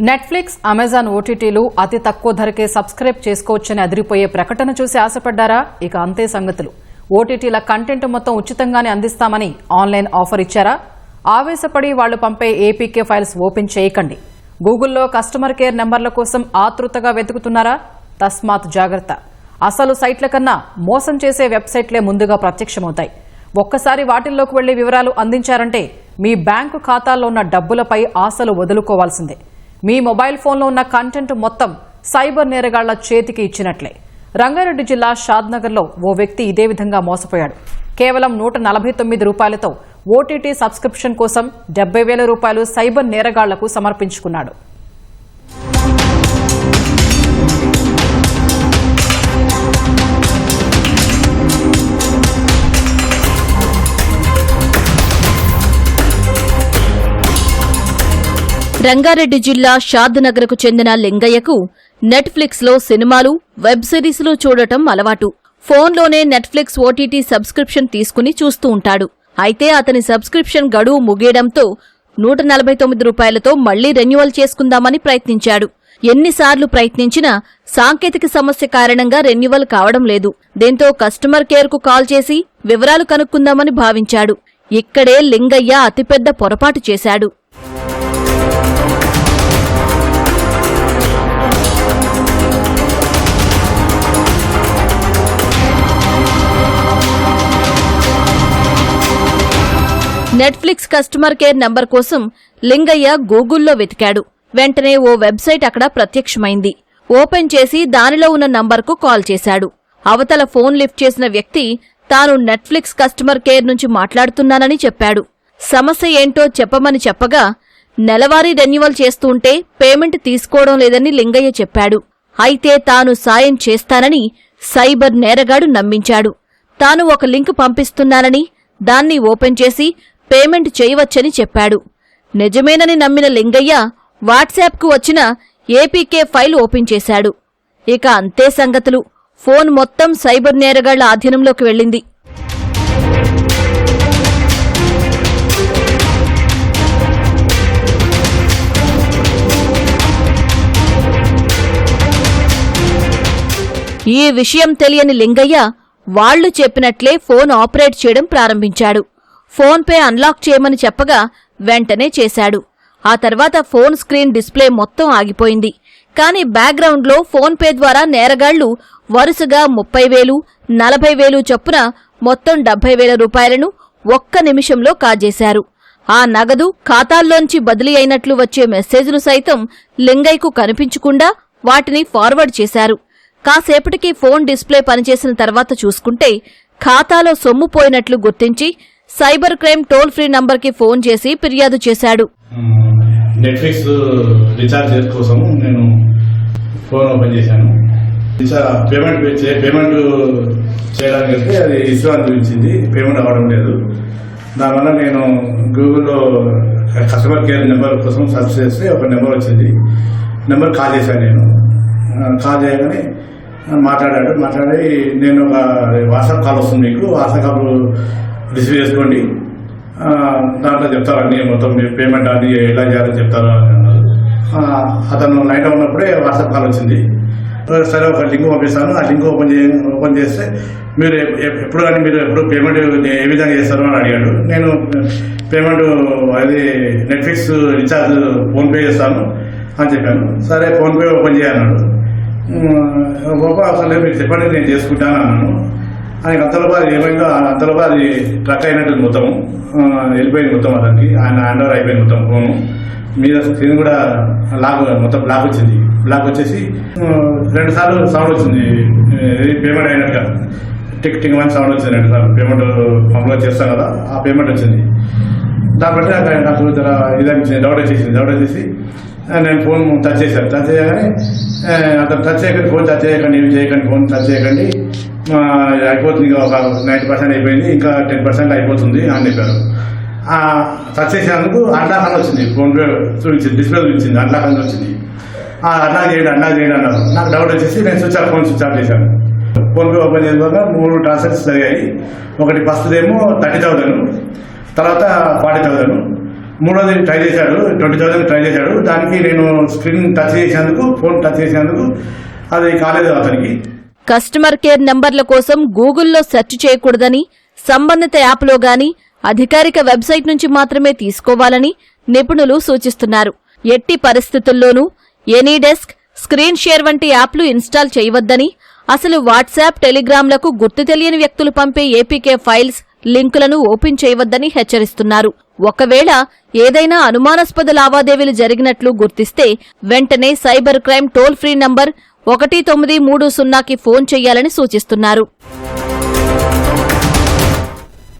Netflix Amazon ఓటీటీలు అతి తక్కువ ధరకే సబ్స్క్రైబ్ చేసుకోవచ్చని అదిరిపోయే ప్రకటన చూసి ఆశపడ్డారా? ఇక అంతే సంగతులు. ఓటీటీల కంటెంట్ మొత్తం ఉచితంగానే అందిస్తామని ఆన్లైన్ ఆఫర్ ఇచ్చారా? ఆవేశపడి వాళ్ళు పంపే ఏపీకే ఫైల్స్ ఓపెన్ చేయకండి. గూగుల్లో కస్టమర్ కేర్ నెంబర్ల కోసం ఆతృతగా వెతుకుతున్నారా? తస్మాత్ జాగ్రత్త. అసలు సైట్ల కన్నా మోసం చేసే వెబ్సైట్లే ముందుగా ప్రత్యక్షమవుతాయి. ఒక్కసారి వాటిల్లోకి వెళ్ళి వివరాలు అందించారంటే మీ బ్యాంకు ఖాతాల్లో ఉన్న డబ్బులపై ఆశలు వదులుకోవాల్సిందే. మీ మొబైల్ ఫోన్లో ఉన్న కంటెంట్ మొత్తం సైబర్ నేరగాళ్ళ చేతికి ఇచ్చినట్లే. రంగారెడ్డి జిల్లా షాద్నగర్లో ఓ వ్యక్తి ఇదే విధంగా మోసపోయాడు. కేవలం నూట నలభై తొమ్మిది రూపాయలతో ఓటీటీ సబ్స్క్రిప్షన్ కోసం డెబ్బై వేల రూపాయలు సైబర్ నేరగాళ్ళకు సమర్పించుకున్నాడు. రంగారెడ్డి జిల్లా షాద్నగర్కు చెందిన లింగయ్యకు నెట్ఫ్లిక్స్లో సినిమాలు వెబ్ సిరీస్లు చూడటం అలవాటు. ఫోన్లోనే నెట్ఫ్లిక్స్ ఓటీటీ సబ్స్క్రిప్షన్ తీసుకుని చూస్తూ ఉంటాడు. అయితే అతని సబ్స్క్రిప్షన్ గడువు ముగియడంతో నూట నలభై తొమ్మిది రూపాయలతో మళ్ళీ రెన్యువల్ చేసుకుందామని ప్రయత్నించాడు. ఎన్నిసార్లు ప్రయత్నించినా సాంకేతిక సమస్య కారణంగా రెన్యువల్ కావడం లేదు. దీంతో కస్టమర్ కేర్కు కాల్ చేసి వివరాలు కనుక్కుందామని భావించాడు. ఇక్కడే లింగయ్య అతిపెద్ద పొరపాటు చేశాడు. నెట్ఫ్లిక్స్ కస్టమర్ కేర్ నంబర్ కోసం లింగయ్య గూగుల్లో వెతికాడు. వెంటనే ఓ వెబ్సైట్ అక్కడ ప్రత్యక్షమైంది. ఓపెన్ చేసి దానిలో ఉన్న నంబర్కు కాల్ చేశాడు. అవతల ఫోన్ లిఫ్ట్ చేసిన వ్యక్తి తాను నెట్ఫ్లిక్స్ కస్టమర్ కేర్ నుంచి మాట్లాడుతున్నానని చెప్పాడు. సమస్య ఏంటో చెప్పమని చెప్పగా నెలవారీ రెన్యువల్ చేస్తుంటే పేమెంట్ తీసుకోవడం లేదని లింగయ్య చెప్పాడు. అయితే తాను సాయం చేస్తానని సైబర్ నేరగాడు నమ్మించాడు. తాను ఒక లింక్ పంపిస్తున్నానని దాన్ని ఓపెన్ చేసి పేమెంట్ చేయవచ్చని చెప్పాడు. నిజమేనని నమ్మిన లింగయ్య వాట్సాప్కు వచ్చిన ఏపీకే ఫైల్ ఓపెన్ చేశాడు. ఇక అంతే సంగతులు. ఫోన్ మొత్తం సైబర్ నేరగాళ్ళ ఆధీనంలోకి వెళ్ళింది. ఈ విషయం తెలియని లింగయ్య వాళ్ళు చెప్పినట్లే ఫోన్ ఆపరేట్ చేయడం ప్రారంభించాడు. ఫోన్పే అన్లాక్ చేయమని చెప్పగా వెంటనే చేశాడు. ఆ తర్వాత ఫోన్ స్క్రీన్ డిస్ప్లే మొత్తం ఆగిపోయింది. కానీ బ్యాక్గ్రౌండ్లో ఫోన్పే ద్వారా నేరగాళ్ళు వరుసగా ముప్పై వేలు నలభై వేలు చొప్పున మొత్తం డెబ్బై వేల రూపాయలను ఒక్క నిమిషంలో కాజేశారు. ఆ నగదు ఖాతాల్లోంచి బదిలీ అయినట్లు వచ్చే మెసేజ్లు సైతం లింగయ్యకు కనిపించకుండా వాటిని ఫార్వర్డ్ చేశారు. కాసేపటికి ఫోన్ డిస్ప్లే పనిచేసిన తర్వాత చూసుకుంటే ఖాతాలో సొమ్ము పోయినట్లు గుర్తించి సైబర్ క్రైమ్ టోల్ ఫ్రీ నంబర్కి ఫోన్ చేసి ఫిర్యాదు చేశాడు. నెట్ఫ్లిక్స్ రీఛార్జ్ కోసం నేను ఫోన్ ఓపెన్ చేశాను. పేమెంట్ పేమెంట్ చేయడానికి వెళ్తే అది ఇష్యూ అనిపించింది పేమెంట్ అవ్వడం లేదు. దానివల్ల నేను గూగుల్లో కస్టమర్ కేర్ నెంబర్ కోసం సెర్చ్ చేస్తే ఒక నెంబర్ వచ్చింది. నెంబర్ కాల్ చేశాను నేను. కాల్ చేయగానే మాట్లాడాడు. మాట్లాడి నేను ఒక వాట్సాప్ కాల్ వస్తుంది మీకు. వాట్సాప్ కాల్ రిసీవ్ చేసుకోండి. దాంట్లో చెప్తారు అన్ని మొత్తం పేమెంట్ అది ఎలా చేయాలో చెప్తారు అని అన్నారు. అతను నైట్ ఉన్నప్పుడే వాట్సాప్ కాల్ వచ్చింది. సరే ఒక లింక్ పంపిస్తాను. ఆ లింక్ ఓపెన్ చే ఓపెన్ చేస్తే మీరు ఎప్పుడు కానీ మీరు ఎప్పుడు పేమెంట్ ఏ విధంగా చేస్తారు అని అడిగాడు. నేను పేమెంట్ అది నెట్ఫ్లిక్స్ రీఛార్జ్ ఫోన్పే చేస్తాను అని చెప్పాను. సరే ఫోన్పే ఓపెన్ చేయన్నాడు ఓపెన్ మీరు చెప్పండి నేను చేసుకుంటాను అన్నాను. ఆయన అంతలోపు అది ఏమైందో అంతలోపు అది ట్రక్ అయినట్టు మొత్తం వెళ్ళిపోయిన వెళ్ళిపోయింది మొత్తం అతనికి. ఆయన హ్యాండ్ ఓవర్ అయిపోయింది మొత్తం ఫోను. మీద స్క్రీన్ కూడా లాక్ మొత్తం బ్లాక్ వచ్చింది. బ్లాక్ వచ్చేసి రెండు సార్లు సౌండ్ వచ్చింది. ఇది పేమెంట్ అయినట్టుగా. టిక్ టిక్ అని సౌండ్ వచ్చింది రెండు సార్లు. పేమెంట్ అప్లోడ్ చేస్తాం కదా ఆ పేమెంట్ వచ్చింది. దాన్ని బట్టి నాకు నాకు జర ఇదనిపించింది డౌట్ వచ్చేసింది. డౌట్ వచ్చేసి నేను ఫోన్ టచ్ చేశాను టచ్ చేయగానే అతను టచ్ చేయకండి ఫోన్ టచ్ చేయకండి ఏమి చేయకండి ఫోన్ టచ్ చేయకండి. అయిపోతుంది ఇంకా ఒక నైంటీ పర్సెంట్ అయిపోయింది ఇంకా టెన్ పర్సెంట్ అయిపోతుంది అని చెప్పారు. టచ్ చేసినందుకు అన్లాక్ అని వచ్చింది ఫోన్పే చూపించింది డిస్ప్లే చూపించింది అన్లాక్ అని వచ్చింది. ఆ, చేయండి అన్లాక్ చేయండి అన్నారు. నాకు డౌట్ వచ్చేసి నేను switch off phone switch off చేశాను. ఫోన్ పే ఓపెన్ చేసిన మూడు ట్రాన్సాక్షన్స్ జరిగాయి. ఒకటి ఫస్ట్ ఏమో థర్టీ థౌసండ్ తర్వాత ఫార్టీ థౌసండ్ మూడోది ట్రై చేశాడు ట్వంటీ థౌసండ్ ట్రై చేశాడు. దానికి నేను స్క్రీన్ టచ్ చేసినందుకు ఫోన్ టచ్ చేసినందుకు అది కాలేదు అతనికి. కస్టమర్ కేర్ నంబర్ల కోసం గూగుల్లో సెర్చ్ చేయకూడదని సంబంధిత యాప్లో గాని అధికారిక వెబ్సైట్ నుంచి మాత్రమే తీసుకోవాలని నిపుణులు సూచిస్తున్నారు. ఎట్టి పరిస్థితుల్లోనూ ఎనీ డెస్క్ స్క్రీన్ షేర్ వంటి యాప్లు ఇన్స్టాల్ చేయవద్దని అసలు వాట్సాప్ టెలిగ్రామ్లకు గుర్తు తెలియని వ్యక్తులు పంపే ఏపీకే ఫైల్స్ లింకులను ఓపెన్ చేయవద్దని హెచ్చరిస్తున్నారు. ఒకవేళ ఏదైనా అనుమానాస్పద లావాదేవీలు జరిగినట్లు గుర్తిస్తే వెంటనే cyber crime toll free number ఒకటి తొమ్మిది మూడు సున్నాకి ఫోన్ చేయాలని సూచిస్తున్నారు.